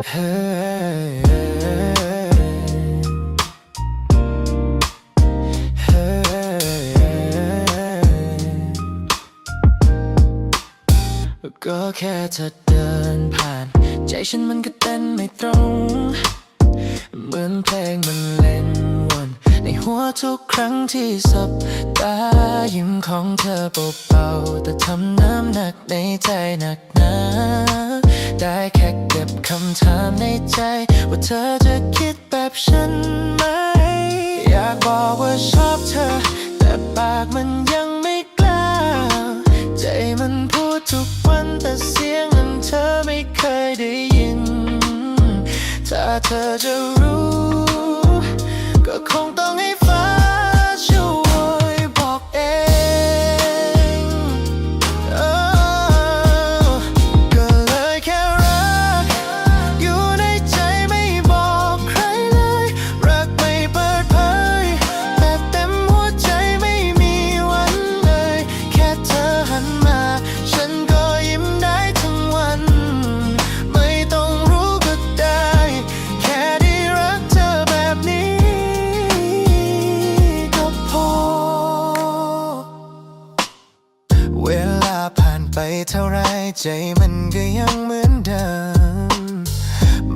ก็แค่เธอเดินผ่าน ใจฉันมันก็เต้นไม่ตรง เหมือนเพลงมันเล่นวนในหัวทุกครั้งที่สบตายิ้มของเธอเบาๆแต่ทำน้ำหนักในใจหนักหนา ได้แค่เก็บคำถามในใจ ว่าเธอจะคิดแบบฉันไหม อยากบอกว่าชอบเธอ แต่ปากมันยังไม่กล้า ใจมันพูดทุกวันแต่เสียงนั้นเธอไม่เคยได้ยิน ถ้าเธอจะ เท่าไรใจมันก็ยังเหมือนเดิม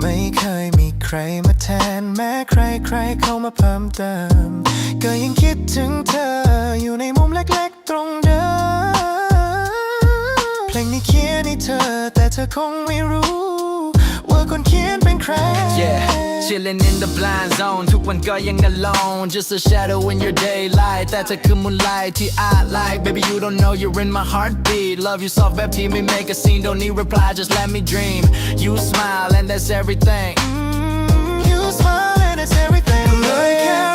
ไม่เคยมีใครมาแทนแม้ใครใครๆเข้ามาเพิ่มเติม ก็ยังคิดถึงเธออยู่ในมุมเล็กๆตรงเดิม เพลงนี้เขียนให้เธอแต่เธอคงไม่รู้ คนเขียนเป็นใคร Yeah, chilling in the blind zone ทุกวันก็ยัง alone Just a shadow in your daylight แต่เธอคือ moonlight ที่ I like Baby you don't know you're in my heartbeat Love you soft แบบที่ไม่ make a scene Don't need reply just let me dream You smile and that's everything You smile and it's everything เลยแค่